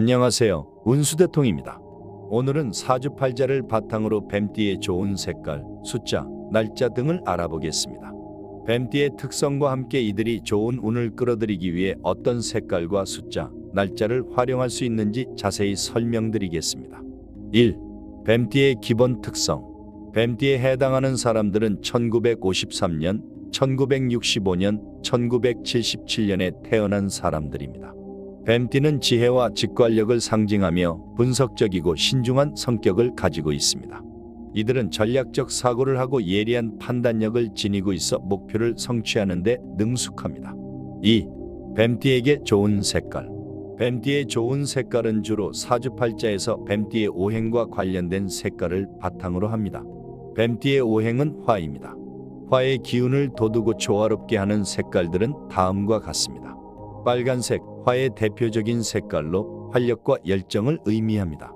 안녕하세요. 운수대통입니다. 오늘은 사주팔자를 바탕으로 뱀띠의 좋은 색깔, 숫자, 날짜 등을 알아보겠습니다. 뱀띠의 특성과 함께 이들이 좋은 운을 끌어들이기 위해 어떤 색깔과 숫자, 날짜를 활용할 수 있는지 자세히 설명드리겠습니다. 1. 뱀띠의 기본 특성. 뱀띠에 해당하는 사람들은 1953년, 1965년, 1977년에 태어난 사람들입니다. 뱀띠는 지혜와 직관력을 상징하며 분석적이고 신중한 성격을 가지고 있습니다. 이들은 전략적 사고를 하고 예리한 판단력을 지니고 있어 목표를 성취하는 데 능숙합니다. 2. 뱀띠에게 좋은 색깔. 뱀띠의 좋은 색깔은 주로 사주팔자에서 뱀띠의 오행과 관련된 색깔을 바탕으로 합니다. 뱀띠의 오행은 화입니다. 화의 기운을 돋우고 조화롭게 하는 색깔들은 다음과 같습니다. 빨간색, 화의 대표적인 색깔로 활력과 열정을 의미합니다.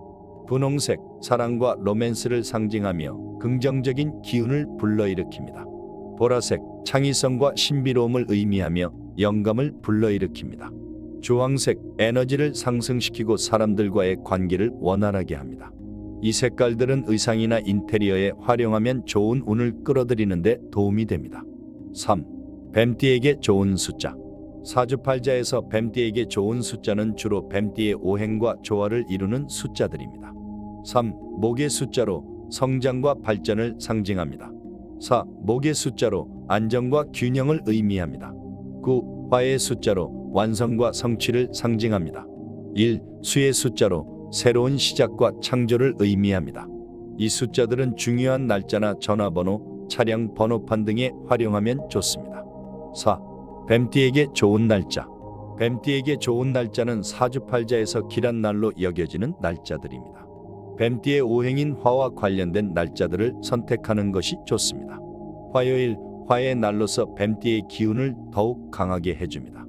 분홍색, 사랑과 로맨스를 상징하며 긍정적인 기운을 불러일으킵니다. 보라색, 창의성과 신비로움을 의미하며 영감을 불러일으킵니다. 주황색, 에너지를 상승시키고 사람들과의 관계를 원활하게 합니다. 이 색깔들은 의상이나 인테리어에 활용하면 좋은 운을 끌어들이는 데 도움이 됩니다. 3. 뱀띠에게 좋은 숫자. 사주팔자에서 뱀띠에게 좋은 숫자는 주로 뱀띠의 오행과 조화를 이루는 숫자들입니다. 3. 목의 숫자로 성장과 발전을 상징합니다. 4. 목의 숫자로 안정과 균형을 의미합니다. 9. 화의 숫자로 완성과 성취를 상징합니다. 1. 수의 숫자로 새로운 시작과 창조를 의미합니다. 이 숫자들은 중요한 날짜나 전화번호, 차량 번호판 등에 활용하면 좋습니다. 4. 뱀띠에게 좋은 날짜. 뱀띠에게 좋은 날짜는 사주팔자에서 길한 날로 여겨지는 날짜들입니다. 뱀띠의 오행인 화와 관련된 날짜들을 선택하는 것이 좋습니다. 화요일, 화의 날로서 뱀띠의 기운을 더욱 강하게 해줍니다.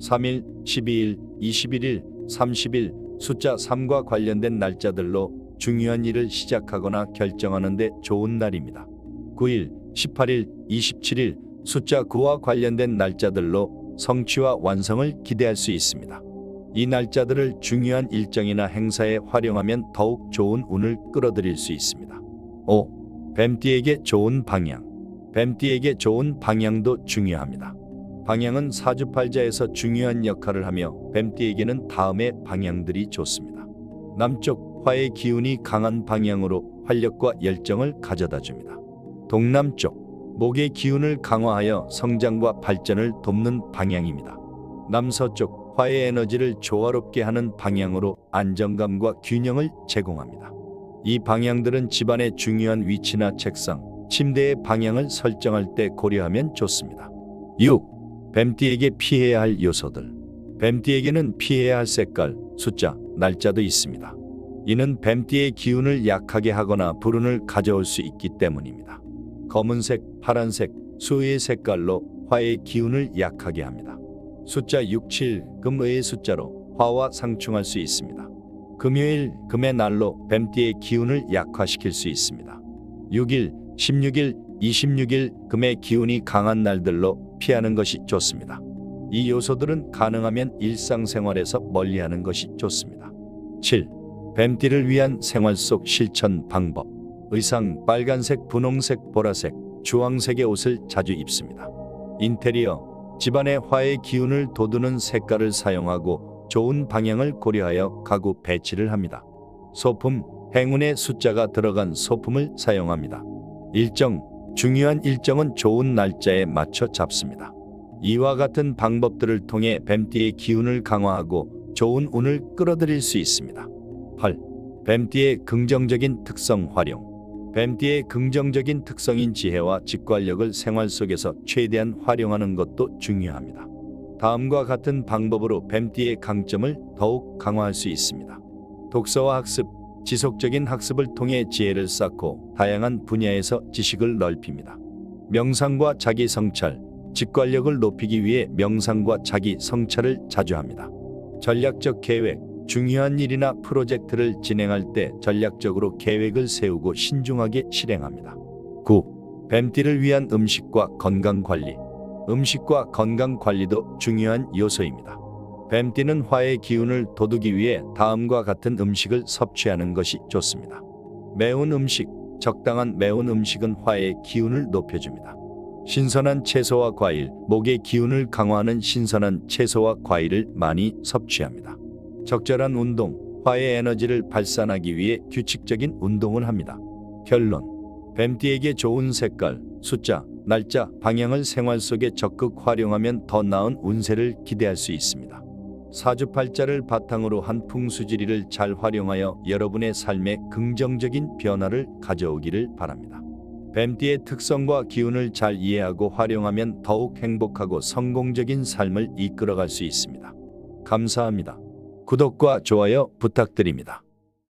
3일, 12일, 21일, 30일 숫자 3과 관련된 날짜들로 중요한 일을 시작하거나 결정하는 데 좋은 날입니다. 9일, 18일, 27일 숫자 9와 관련된 날짜들로 성취와 완성을 기대할 수 있습니다. 이 날짜들을 중요한 일정이나 행사에 활용하면 더욱 좋은 운을 끌어들일 수 있습니다. 5. 뱀띠에게 좋은 방향. 뱀띠에게 좋은 방향도 중요합니다. 방향은 사주팔자에서 중요한 역할을 하며 뱀띠에게는 다음의 방향들이 좋습니다. 남쪽 화의 기운이 강한 방향으로 활력과 열정을 가져다 줍니다. 동남쪽 목의 기운을 강화하여 성장과 발전을 돕는 방향입니다. 남서쪽 화의 에너지를 조화롭게 하는 방향으로 안정감과 균형을 제공합니다. 이 방향들은 집안의 중요한 위치나 책상, 침대의 방향을 설정할 때 고려하면 좋습니다. 6. 뱀띠에게 피해야 할 요소들. 뱀띠에게는 피해야 할 색깔, 숫자, 날짜도 있습니다. 이는 뱀띠의 기운을 약하게 하거나 불운을 가져올 수 있기 때문입니다. 검은색, 파란색, 수의 색깔로 화의 기운을 약하게 합니다. 숫자 6, 7, 금의 숫자로 화와 상충할 수 있습니다. 금요일, 금의 날로 뱀띠의 기운을 약화시킬 수 있습니다. 6일, 16일, 26일 금의 기운이 강한 날들로 피하는 것이 좋습니다. 이 요소들은 가능하면 일상생활에서 멀리하는 것이 좋습니다. 7. 뱀띠를 위한 생활 속 실천 방법. 의상 빨간색, 분홍색, 보라색, 주황색의 옷을 자주 입습니다. 인테리어 집안의 화의 기운을 돋우는 색깔을 사용하고 좋은 방향을 고려하여 가구 배치를 합니다. 소품 행운의 숫자가 들어간 소품을 사용합니다. 일정 중요한 일정은 좋은 날짜에 맞춰 잡습니다. 이와 같은 방법들을 통해 뱀띠의 기운을 강화하고 좋은 운을 끌어들일 수 있습니다. 8. 뱀띠의 긍정적인 특성 활용. 뱀띠의 긍정적인 특성인 지혜와 직관력을 생활 속에서 최대한 활용하는 것도 중요합니다. 다음과 같은 방법으로 뱀띠의 강점을 더욱 강화할 수 있습니다. 독서와 학습, 지속적인 학습을 통해 지혜를 쌓고 다양한 분야에서 지식을 넓힙니다. 명상과 자기 성찰, 직관력을 높이기 위해 명상과 자기 성찰을 자주 합니다. 전략적 계획, 중요한 일이나 프로젝트를 진행할 때 전략적으로 계획을 세우고 신중하게 실행합니다. 9. 뱀띠를 위한 음식과 건강 관리. 음식과 건강 관리도 중요한 요소입니다. 뱀띠는 화의 기운을 돋우기 위해 다음과 같은 음식을 섭취하는 것이 좋습니다. 매운 음식, 적당한 매운 음식은 화의 기운을 높여줍니다. 신선한 채소와 과일, 목의 기운을 강화하는 신선한 채소와 과일을 많이 섭취합니다. 적절한 운동, 화의 에너지를 발산하기 위해 규칙적인 운동을 합니다. 결론. 뱀띠에게 좋은 색깔, 숫자, 날짜, 방향을 생활 속에 적극 활용하면 더 나은 운세를 기대할 수 있습니다. 사주팔자를 바탕으로 한 풍수지리를 잘 활용하여 여러분의 삶에 긍정적인 변화를 가져오기를 바랍니다. 뱀띠의 특성과 기운을 잘 이해하고 활용하면 더욱 행복하고 성공적인 삶을 이끌어갈 수 있습니다. 감사합니다. 구독과 좋아요 부탁드립니다.